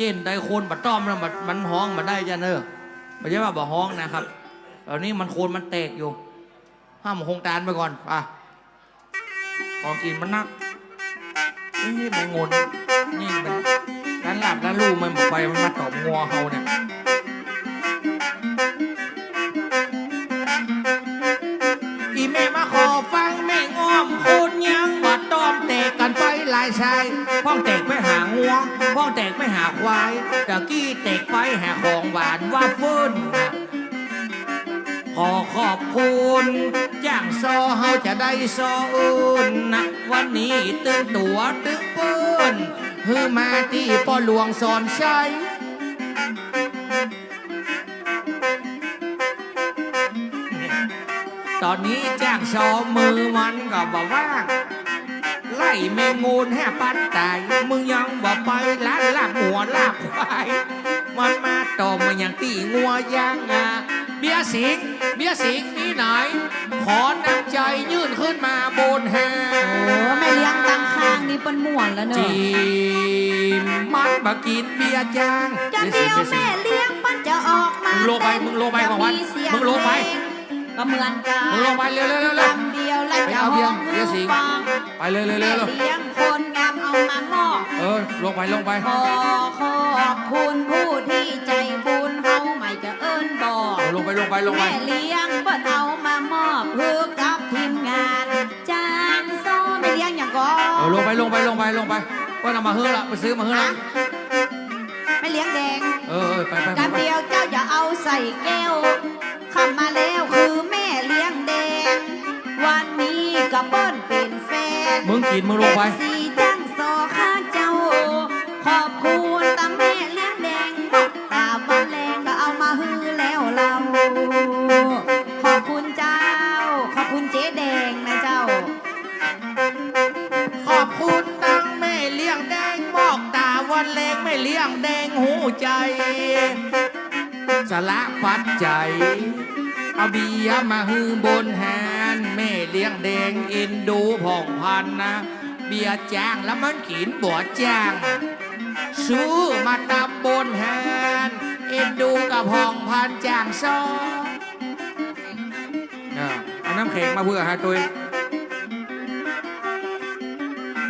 เจนได้โคนบัดต้อมมันมันห้องมาได้จ้ะเนอะไม่ใช่ว่าบ่ห้องนะครับตอนนี้มันโคนมันแตกอยู่ ห้ามโครงการไปก่อนไป่ะของกินมันนักนี่ไม่งนนี่มันร้านหลับร้านลูกมันบอกไปมันมาตอบงัวเขาเนี่ย ไปหลายชายพ้องแตกไปหางัวพ้องแตกไปหาควายตะกี้แตกไปหาของหวานว่าฟื้นขอขอบคุณจ้างซอเฮาจะได้ซออื่นนะวันนี้ตึงตัวตึงปืนฮือมาที่พ่อหลวงสอนใช้ตอนนี้จ้างชอมือมันก็บอกว่า ไล่แมงมูลให้ปันตายมึงยังบอกไปล้านลาบหัวลาบควายมันมาต่อมาอย่างตีงัวย่างอะเบียร์สิงเบียร์สิงนี่ไหนขอน้ำใจยื่นขึ้นมาบนแฮโอ้แม่เลี้ยงตังข้างนี่เปิ้นม่วนแล้วเนอะจีมมันมากินเบียร์จ้างจันเดียวแม่เลี้ยงปั้นจะออกมามึงลงไปมึงลงไปของวัดจะเสียมึงลงไปก็เหมือนกันมึงลงไปเร็วเร็วเร็ว เร็วคำเดียวและไปจะเอาห้เบียอร์งเบียร์สิงฟังไปเลยเร็วเร็แม่วเร็วเลี้ยงคนงามเอามามอบเออลงไปลงไปขอขอบคุณผู้ที่ใจบุญเฮาไม่จะเอิ้นบอกเอาลงไปลงไปลงไปแม่เลี้ยงเปิ้นเอามามอบเพื่อกับทีมงานจ้างซ้อแม่เลี้ยงอย่างก็เออลงไปลงไปลงไปลงไปว่าเอามาเฮือละไปซื้อมาเฮือละแม่เลี้ยงแดงเออเออไปไปไปกันไปเดียวเจ้าอย่าเอาใส่แก้วคำมาแล้วคือแม่เลี้ยงแดงวันนี้ กับเบิ้ลเป็นแฟนมึงกินมึงลงไปสีจังซอข้าเจ้า ขอบคุณตาแม่เลี้ยงแดงบอกตาวันแรงก็เอามาฮือแล้วเรา ขอบคุณเจ้า ขอบคุณเจ๊แดงนะเจ้า ขอบคุณตั้งแม่เลี้ยงแดงบอกตาวันแรงแม่เลี้ยงแดงหูใจ สละปัดใจ เอาเบียร์มาฮือบนแฮนแม่เลี้ยงแดงอ็นดูผ่องพันนะ เบียร์จ้างแล้วมันกินบ่จ้าง ซื้อมาตำบนแฮนอ็นดูกับผ่องพันจ้างซอเนี่ยเอาน้ำแข็งมาเพื่อฮะตุย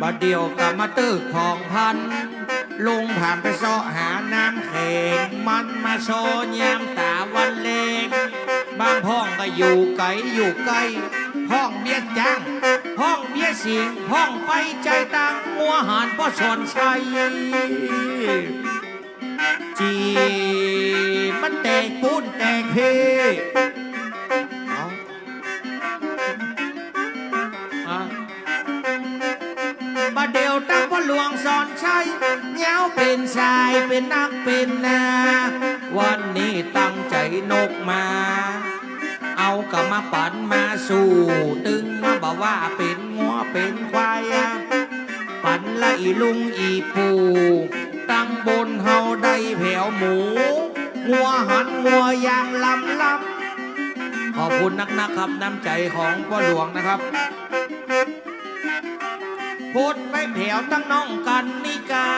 บัดเดียวกับมาตึกทองพันลงผ่านไปเสาะหาน้ำแข็งมันมาโซยามตาวันเลงบางห้องก็อยู่ไกลอยู่ใกล้ ห้องเบี้ยจ้งห้องเบี้ยสิงห้องไปใจตังมัวหานพ่อสอนชัยจีมันแตกปูนแตกเพเอาเอาบาเดียวตั้งพ่อหลวงสอนชัยเงาเป็นชายเป็นนักเป็นนา วันนี้ตั้งใจนกมา เอากลับมาปั่นมาสู่ตึงมาบอกว่าเป็นงัวเป็นควายปั่นละอีลุงอีปูตั้งบนเฮาได้แผวหมูงัวหันงัวยางลำลำขอบคุณนักๆครับน้ำใจของพ่อหลวงนะครับพูดไปแผวตั้งน้องกันนิกา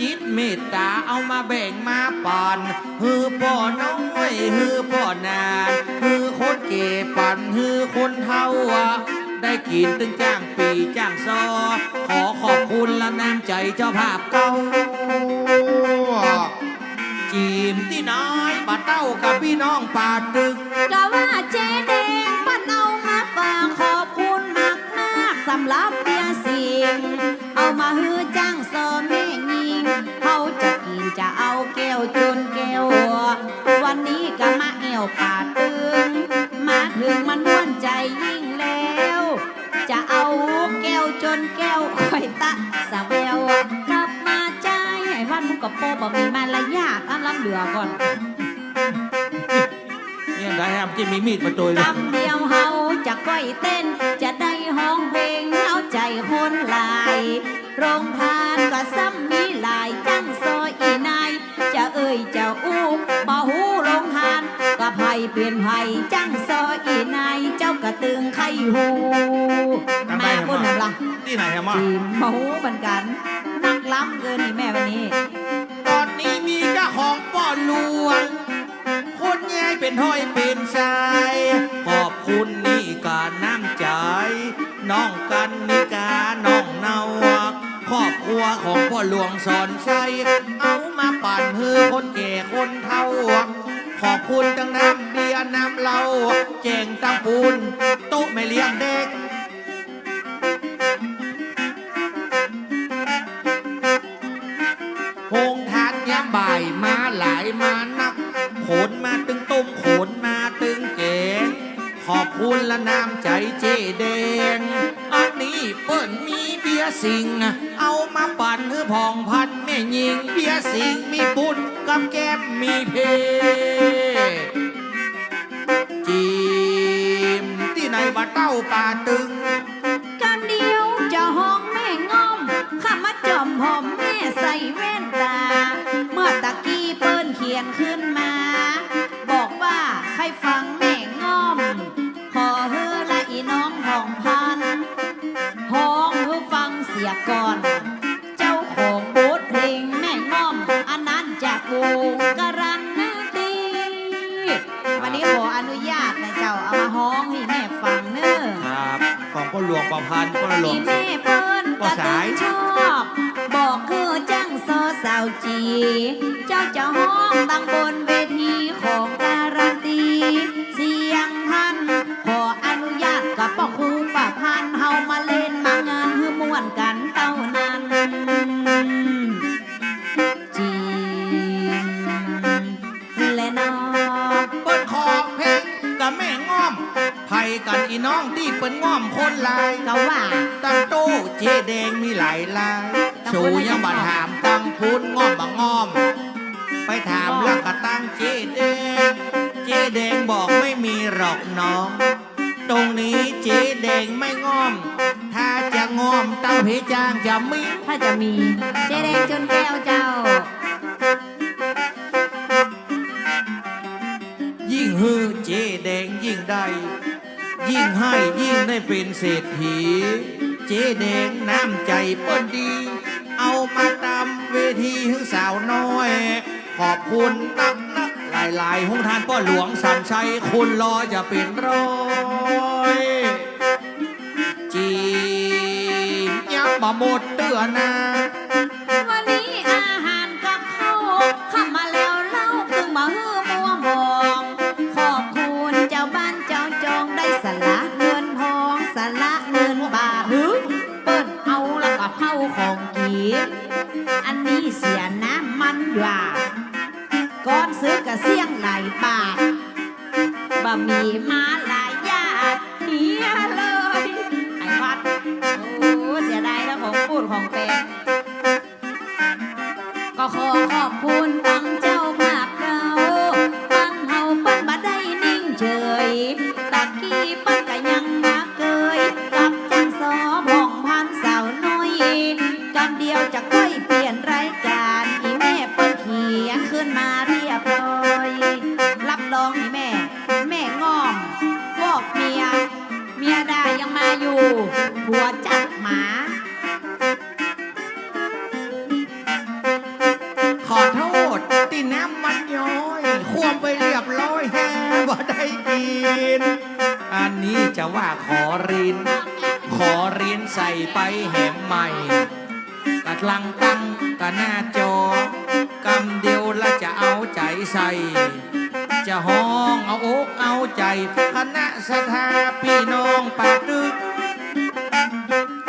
จิตเมตตาเอามาแบ่งมาปานฮือพ่อน้อ ยฮือพ่อนานฮือคนเก๋ปันฮือคนเท่า ได้กินตึงจ้างปีจ้างซอ ขอขอบคุณและน้ำใจเจ้าภาพเก่าจีมที่น้อยบาเต้ากับพี่น้องป่าตึก ก็ว่าเจ๊แดงปั้นเอามาฝากขอบคุณมากมากๆสำหรับเบียร์สิงเอามาฮือจ้างซอแม่ยิงเขาจะกินจะเอาแก้วจนแก้ว วันนี้ก็มาแอวป่าตึง มาถึงมันม่วนใจยิ่งแล้ว จะเอาแก้วจนแก้วค่อยตะสะแววกลับมาใจให้วันมุกกะโปบ่มีมารยาทอันล้ำเหลือก่อนเนี่ยได้แฮมที่มีมีดมาตัวเลยกำเดียวเฮาจะก้อยเต้น จะได้ห้องเพลงเอาใจคนหลายโรงทานก็ซ้ำมีหลายจังซอยอีนายจะเอ่ยจะอู้ ไผเปลี่ยนไผจังซอยอีนายเจ้ากระตึงไข่หูตั้งได้มาแฮมบนมาน้ำละที่ไหนแฮมมาจีมบ่หูเหมือนกันนักล้ำเกินนี่แม่วันนี้ ตอนนี้วงคุณยายเป็นห้อยเป็นชาย ขอบคุณนี่การน้ำใจ น้องกันนิกาน้องเนาครอบครัวของพ่อหลวงสอนชัยเอามาปั่นเฮือคนแก่คนเฒ่า ขอบคุณทั้งน้ำเบียร์น้ำเหล้าแจงตั้งปูนโต๊ไม่เลี้ยงเด็กโฮงทานยามบ่ายมาหลายมานักขนมาตึงตุ้มขนมาตึงเก๋งขอบคุณละน้ำใจเจแดงอันนี้เปิ้นมีเบียร์สิง เอามาปั่นเพื่อพองพันแม่ยิงเบียร์ สิงมีปุ้นกับแก้มมีเพจีมที่ไหนบ่าเต้าป่าตึง กันเดียวจะห้องแม่ง่อมข้ามาจอมหอมแม่ใส่แว่นตา เมื่อตะกี้เปิ้นเขียนขึ้นมา บอกว่าให้ฟัง ขออนุญาตนะเจ้าเอามาห้องให้แม่ฟังเนอะครับของพ่อหลวงประพันธ์พ่อหลวมีงแม่เปิ้นว่าก็สาตึยงชอบ บอกคือจังโซสาวจี เจ้าจะห้องดังบนเวทีของ ไผ่กันอีน้องที่เปิ้นง้อมคนหลายก็ว่าตั้งโต้เจแดงมีหลายลายตั้งสูคนให้ยังบัดถามตั้งพุ้นง้อมบังง้อม ไปถามแล้วก็ตั้งเจแดง เจแดงบอกไม่มีหรอกน้อง ตรงนี้เจแดงไม่ง้อม ถ้าจะง้อมเต้าเพจางจะมี ถ้าจะมีเจแดงจนแก้วเจ้า เจแดงยิ่งได้ ยิ่งให้ยิ่งได้เป็นเศรษฐี เจแดงน้ำใจเปิ้นดี เอามาตามเวทีให้สาวน้อย ขอบคุณนักนักหลายหลายหงทานป้อหลวงสันชัยคุณรอจะเป็นร้อยจีนยังมาหมดเตือนน ตะกี้ปันก็ยังมาเกยกับจังสอผ่องพันสาวน้อยกันเดียวจะค่อยเปลี่ยนรายการอีแม่เปิ้นเขียนขึ้นมาเรียบร้อย รับรองอีแม่ แม่งอมพวกเมีย เมียได้ยังมาอยู่ผัวจัดหมา ขอโทษที่น้ำมันย้อย ควมไปเรีย จะว่าขอริน ขอรินใส่ไปแหมใหม่กะลังตั้งกะหน้าจอกำเดียวและจะเอาใจใส่ จะห้องเอาอกเอาใจคณะสถาพี่น้องปากดึก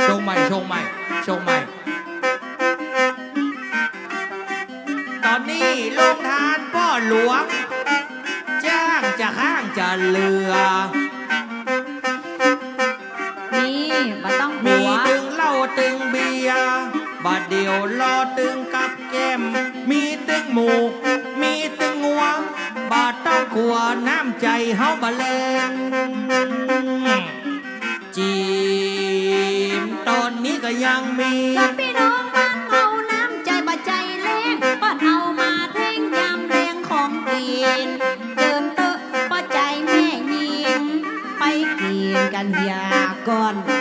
ชงใหม่ชงใหม่ชงใหม่ ตอนนี้ลงทานพ่อหลวงจ้างจะข้างจะเรือ เดียวรอตึงกับแก้ม มีตึงหมูมีตึงงัว บาดต้องขัวน้ำใจเฮาบะเลงจีมตอนนี้ก็ยังมีกับพี่น้องบ้านเฮาน้ำใจบ่ใจเล่งบ้านเฮามาเท่งยามเรียงของกินเจินเตอะป้าใจแม่ยิงไปกินกันเฮียก่อนเพราะวัน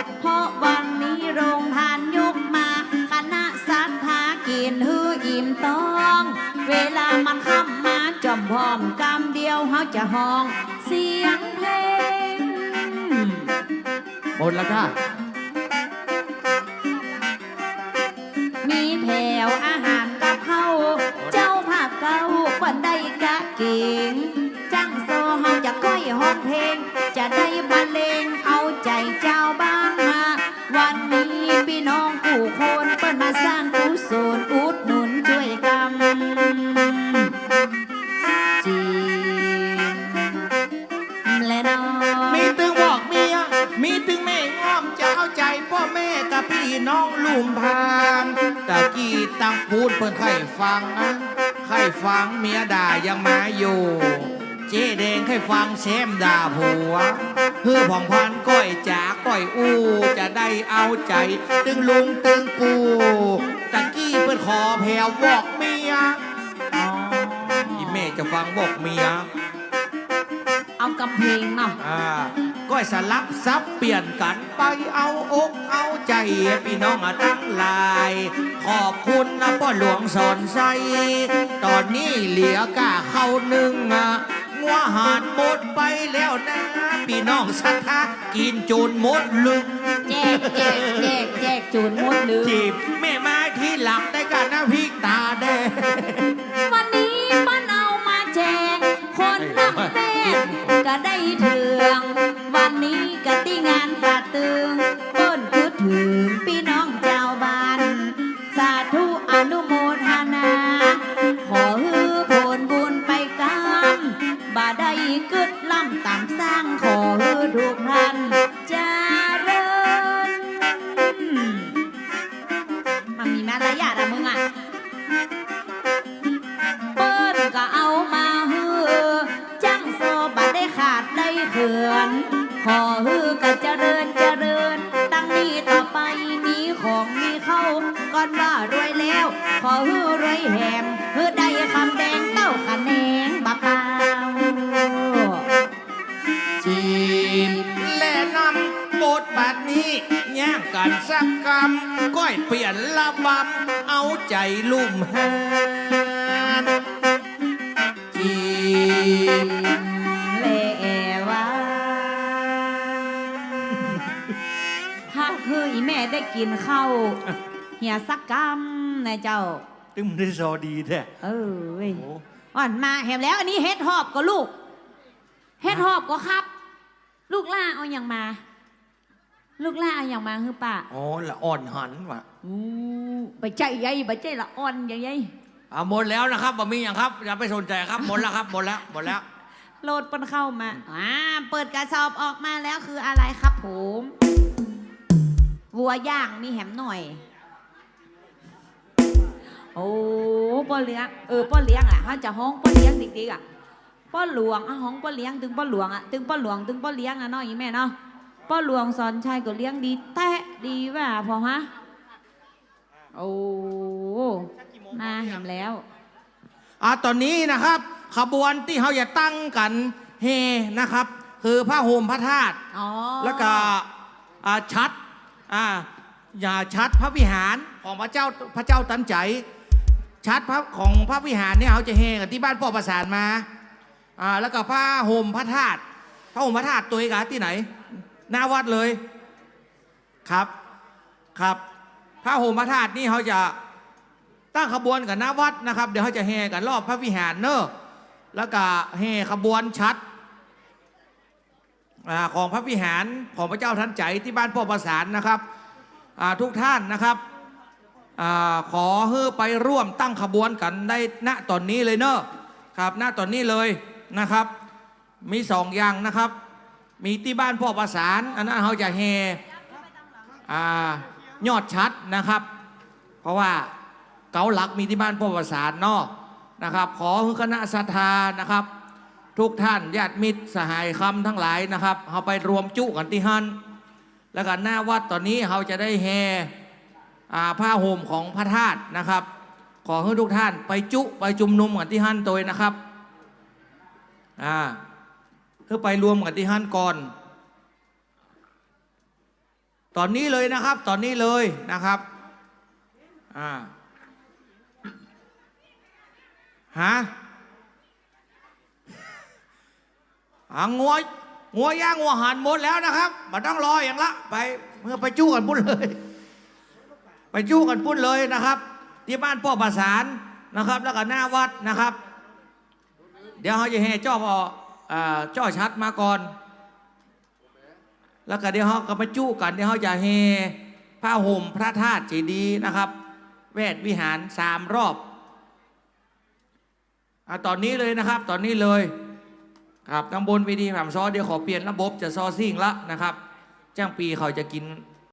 วลามันค่ำมาจอมพร้อมกำเดียวเฮาจะห้องเสียงเพลงหมดแล้วค่ะมีแผ่วอาหารกับเฮาเจ้าภาพเก่าวันใดกะเก่งจังโซเฮาจะก้อยห้องเพลง ฟังนะใครฟังเมียด่ายังมาอยู่ เจ๊แดงใครฟังเซมด่าผัวเพื่อผ่องพันก้อยจ๋าก้อยอู้ จะได้เอาใจ ตึงลุงตึงปูตะกี้เพิ่นขอแผ่วบอกเมียอีแม่จะฟังบอกเมีย เอากำเพลงเนาะอ่าก็สลับซับเปลี่ยนกันไปเอาอกเอาใจพี่น้องอะตั้งหลาย ขอบคุณนะพ่อหลวงสอนใสตอนนี้เหลือกะเข้าหนึ่งอะงัวหานหมดไปแล้วนะ พี่น้องสัทธากินจนหมดลึก แจกแจกแจกแจกจูนหมดเลยจีบแม่ไม้ที่หลังได้กันนะพี่ตาแดงวันนี้ป้านเอามาแจกคนนักเต้น ก็ได้เถืองวันนี้กะที่งานปาตึงเปิ้นคือถึงพี่น้อง ขอฮือรวยแหมฮือได้คำแดงเต้าขะแนงบะเปล่าจีบและนำบทบาทนี้แย่งกันสักกรรมก้อยเปลี่ยนละบำเอาใจลุ่มหานจีบเลว่าถ้าคืออีแม่ได้กินข้าวเหียสักกำ นะเจ้า ตึมได้ซอดีแท้เออเว้ยโอ้อ่อนมาเห็นแล้ว อันนี้เฮ็ดหอบก็ลูก เฮ็ดหอบก็ครับ ลูกล่าเอาอย่างมา ลูกล่าเอาอย่างมาคือป่าอ๋อละอ่อนหันว่ะอู้ไปใจใหญ่ไปใจละอ่อนใหญ่อ่าหมดแล้วนะครับบ่มีอย่างครับอย่าไปสนใจครับหมดแล้วครับหมดแล้วหมดแล้ว โหลดปันเข้ามาอ่าเปิดกระสอบออกมาแล้วคืออะไรครับผม วัวย่างมีแหมหน่อย โอ้ป้อเลี้ยงเออป้อเลี้ยงอะเขาจะห้องป้อเลี้ยงจริงๆอะป้อหลวงอะห้องป้อเลี้ยงถึงป้อหลวงอะถึงป้อหลวงถึงป้อเลี้ยงอะเนาะอีแม่เนาะป้อหลวงสอนชัยก็เลี้ยงดีแตะดีว่าพอฮะโอ้มาเห็นแล้วอ่าตอนนี้นะครับ ขบวนที่เขาจะตั้งกันเฮนะครับ คือผ้าห่มพระธาตุอ๋อแล้วก็อ่าชัดอ่าอย่าชัดพระวิหารของพระเจ้าพระเจ้าตันใจ ชัดพระของพระวิหารเนี่ยเขาจะเฮกันที่บ้านพ่อประสานมาอ่าแล้วก็ผ้าห่มพระธาตุผ้าห่มพระธาตุตัวเอกาที่ไหน หน้าวัดเลยครับครับผ้าห่มพระธาตุนี่เขาจะตั้งขบวนกับหน้าวัดนะครับ เดี๋ยวเขาจะเฮกันรอบพระวิหารเนอะแล้วก็เฮขบวนชัดอาของพระวิหารของพระเจ้าทันใจที่บ้านพ่อประสานนะครับอ่าทุกท่านนะครับ อขอเฮ้อไปร่วมตั้งขบวนกันได้ณตอนนี้เลยเนอะครับณตอนนี้เลยนะครับ มีสองอย่างนะครับ มีที่บ้านพ่อประสานอันนั้นเขาจะเฮอ่ยอดชัดนะครับ เพราะว่าเกาหลักมีที่บ้านพ่อประสานเนอะนะครับ ขอให้คณะศรัทธานะครับ ทุกท่านญาติมิตรสหายคำทั้งหลายนะครับเราไปรวมจุกันที่ฮันแล้วก็หน้าวัดตอนนี้เราจะได้แห่ ผ้าห่มของพระธาตุนะครับ ขอให้ทุกท่านไปจุไปจุมนุมกันที่ฮั่นตัวนะครับอ่าเพื่อไปรวมกันที่ฮั่นก่อน ตอนนี้เลยนะครับ ตอนนี้เลยนะครับอ่าฮะหางงัวงัวย่างงัวหันหมดแล้วนะครับมาต้องรออย่างละ ไปเมื่อไปจู้กันปุ้นเลย ไปจู้กันปุ้นเลยนะครับ ที่บ้านพ่อประสานนะครับ แล้วก็หน้าวัดนะครับ เดี๋ยวเขาจะให้เจ้าพออ่าเจ้าชัดมาก่อน แล้วก็เดี๋ยวเขาก็มาจู้กันเดี๋ยวเขาจะเฮผ้าห่มพระธาตุเจดีย์นะครับ แวดวิหารสามรอบอตอนนี้เลยนะครับ ตอนนี้เลยครับตำบลวีดีแหม่มซอเดี๋ยวขอเปลี่ยนระบบจะซอซิ่งละนะครับจ้างปีเขาจะกิน